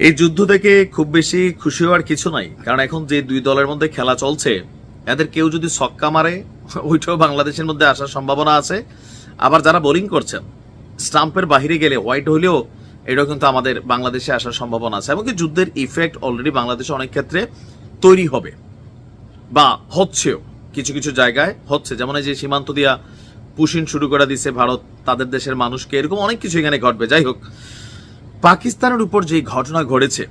এই যুদ্ধ থেকে খুব বেশি খুশি হওয়ার কিছু নাই। কারণ এখন যে দুই দলের মধ্যে খেলা চলছে, এদের কেউ যদি ছক্কা মারে, ওইটাও বাংলাদেশের মধ্যে আসার সম্ভাবনা আছে। আবার যারা বোলিং করছেন, স্টাম্পের বাহিরে গেলে হোয়াইট হলেও এটাও কিন্তু আমাদের বাংলাদেশে আসার সম্ভাবনা আছে। এমনকি যুদ্ধের ইফেক্ট অলরেডি বাংলাদেশে অনেক ক্ষেত্রে তৈরি হবে। বা হচ্ছেও, কিছু কিছু জায়গায় হচ্ছে। যেমন এই যে সীমান্ত দিয়া পুশিন শুরু করে দিছে ভারত, তাদের দেশের মানুষকে, এরকম অনেক কিছু এখানে ঘটবে। যাই হোক পাকিস্তানের উপর যে ঘটনা ঘটেছে,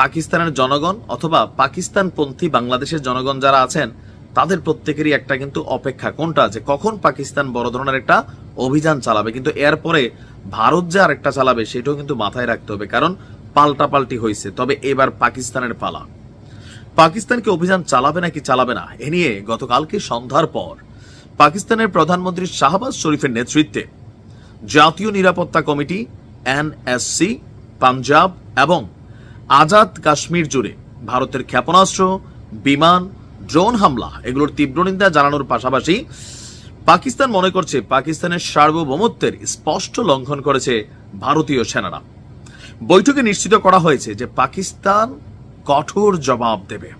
পাকিস্তানের জনগণ অথবা পাকিস্তানপন্থী বাংলাদেশের জনগণ যারা আছেন, তাদের প্রত্যেকেরই একটা কিন্তু অপেক্ষা। কোনটা? আছে কখন পাকিস্তান বড় ধরনের একটা অভিযান চালাবে। কিন্তু এরপরে ভারত যে আরেকটা চালাবে, সেটাও কিন্তু মাথায় রাখতে হবে। কারণ পাল্টাপাল্টি হয়েছে তবে এবার পাকিস্তানের পালা। পাকিস্তানকে অভিযান চালাবে নাকি চালাবে না, এ নিয়ে গতকালকে সন্ধ্যার পর পাকিস্তানের প্রধানমন্ত্রী শাহবাজ শরীফের নেতৃত্বে জাতীয় নিরাপত্তা কমিটি এনএসসি, পাঞ্জাব এবং আজাদ কাশ্মীর জুড়ে ভারতের ক্ষেপণাস্ত্র, বিমান, ড্রোন হামলা, এগুলোর তীব্র নিন্দা জানানোর পাশাপাশি পাকিস্তান মনে করছে পাকিস্তানের সার্বভৌমত্বের স্পষ্ট লঙ্ঘন করেছে ভারতীয় সেনারা। বৈঠকে নিশ্চিত করা হয়েছে যে পাকিস্তান কঠোর জবাব দেবে।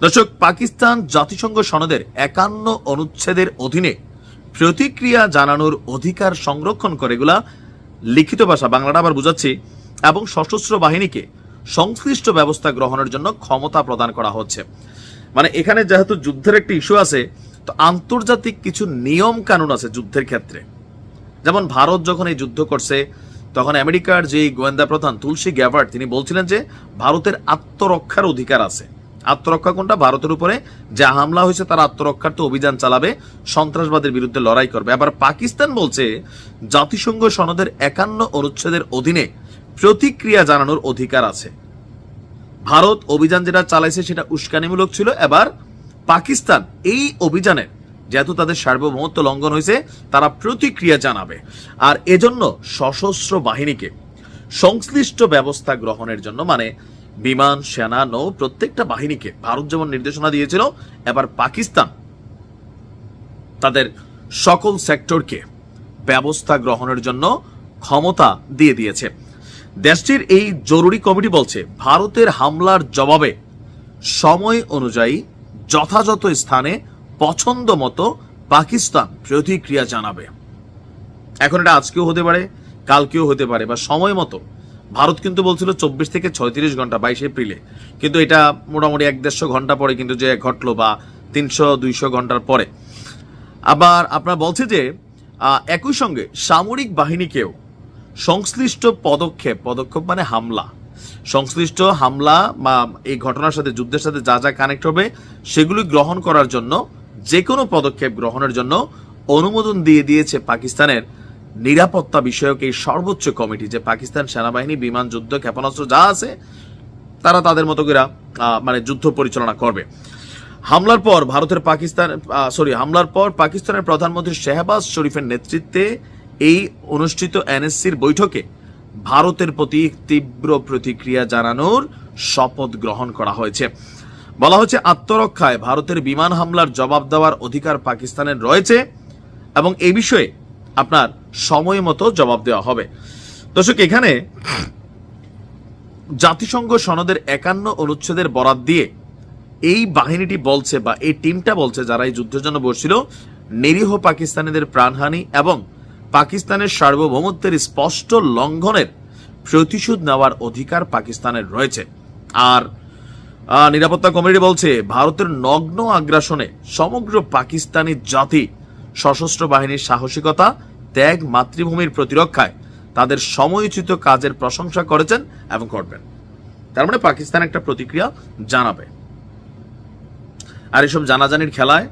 দর্শক, পাকিস্তান জাতিসংঘ সনদের একান্ন অনুচ্ছেদের অধীনে প্রতিক্রিয়া জানানোর অধিকার সংরক্ষণ করে এগুলা লিখিত ভাষা বাংলাটা আবার বুঝাচ্ছি, এবং সশস্ত্র বাহিনীকে সংশ্লিষ্ট ব্যবস্থা গ্রহণের জন্য ক্ষমতা প্রদান করা হচ্ছে। মানে এখানে যেহেতু যুদ্ধের একটা ইস্যু আছে, তো আন্তর্জাতিক কিছু নিয়ম কানুন আছে যুদ্ধের ক্ষেত্রে। যেমন ভারত যখন এই যুদ্ধ করছে, তখন আমেরিকার যে গোয়েন্দা প্রধান তুলসী গ্যাভার্ট তিনি বলছিলেন যে ভারতের আত্মরক্ষার অধিকার আছে। আত্মরক্ষা কোনটা? ভারতের উপরে যে হামলা হয়েছে তার আত্মরক্ষার তো অভিযান চালাবে, সন্ত্রাসবাদের বিরুদ্ধে লড়াই করবে। আবার পাকিস্তান বলছে, জাতিসংঘ সনদের একান্ন অনুচ্ছেদের অধীনে প্রতিক্রিয়া জানানোর অধিকার আছে। ভারত অভিযান যেটা চালাইছে সেটা উস্কানিমূলক ছিল। এবার পাকিস্তান এই অভিযানের যেহেতু তাদের সার্বভৌমত্ব লঙ্ঘন হয়েছে, তারা প্রতিক্রিয়া জানাবে। আর এজন্য সশস্ত্র বাহিনীকে সংশ্লিষ্ট ব্যবস্থা গ্রহণের জন্য মানে বিমান, সেনা, নৌ, প্রত্যেকটা বাহিনীকে ভারত যেমন নির্দেশনা দিয়েছিল, এবার পাকিস্তান তাদের সকল সেক্টরকে ব্যবস্থা গ্রহণের জন্য ক্ষমতা দিয়ে দিয়েছে। দেশটির এই জরুরি কমিটি বলছে, ভারতের হামলার জবাবে সময় অনুযায়ী যথাযথ স্থানে পছন্দ মতো পাকিস্তান প্রতিক্রিয়া জানাবে। এখন এটা আজকেও হতে পারে, কালকেও হতে পারে, বা সময় মতো ভারত কিন্তু বলছিল চব্বিশ থেকে ছয়ত্রিশ ঘণ্টা, বাইশ এপ্রিলে। কিন্তু এটা মোটামুটি এক দেড়শো ঘণ্টা পরে কিন্তু যে ঘটলো বা তিনশো, দুইশো ঘণ্টার পরে। আবার আপনার বলছে যে একই সঙ্গে সামরিক বাহিনীকেও সংশ্লিষ্ট পদক্ষেপ পদক্ষেপ মানে হামলা। সংশ্লিষ্ট হামলা বা এই ঘটনার সাথে, যুদ্ধের সাথে যা যা কানেক্ট হবে, সেগুলি গ্রহণ করার জন্য যে কোনো পদক্ষেপ গ্রহণের জন্য অনুমোদন দিয়ে দিয়েছে পাকিস্তানের নিরাপত্তা বিষয়ক এই সর্বোচ্চ কমিটি যে পাকিস্তান সেনাবাহিনী, বিমান যুদ্ধ, ক্ষেপণাস্ত্র যা আছে, তারা তাদের মতো করে মানে যুদ্ধ পরিচালনা করবে। হামলার পর ভারতের পাকিস্তান সরি হামলার পর পাকিস্তানের প্রধানমন্ত্রী শেহবাজ শরীফের নেতৃত্বে এই অনুষ্ঠিত এনএসসির বৈঠকে ভারতের প্রতি তীব্র প্রতিক্রিয়া জানানোর শপথ গ্রহণ করা হয়েছে। বলা হচ্ছে আত্মরক্ষায় ভারতের বিমান হামলার জবাব দেওয়ার অধিকার পাকিস্তানের রয়েছে এবং এ বিষয়ে আপনার সময় মতো জবাব দেওয়া হবে। দর্শক, এখানে জাতিসংঘ সনদের একান্ন অনুচ্ছেদের বরাত দিয়ে এই বাহিনীটি বলছে বা এই টিমটা বলছে যারা এই যুদ্ধের জন্য বসছিল, নিরীহ পাকিস্তানিদের প্রাণহানি এবং পাকিস্তানের সার্বভৌমত্বের স্পষ্ট লঙ্ঘনের প্রতিশোধ নেওয়ার অধিকার পাকিস্তানের রয়েছে। আর নিরাপত্তা কমিটি বলছে, ভারতের নগ্ন আগ্রাসনে সমগ্র পাকিস্তানি জাতি সশস্ত্র বাহিনীর সাহসিকতা ত্যাগ মাতৃভূমির প্রতিরক্ষায় তাদের সময়োচিত কাজের প্রশংসা করেছেন এবং করবেন তার মানে পাকিস্তান একটা প্রতিক্রিয়া জানাবে। আর এসব জানাজানির খেলায়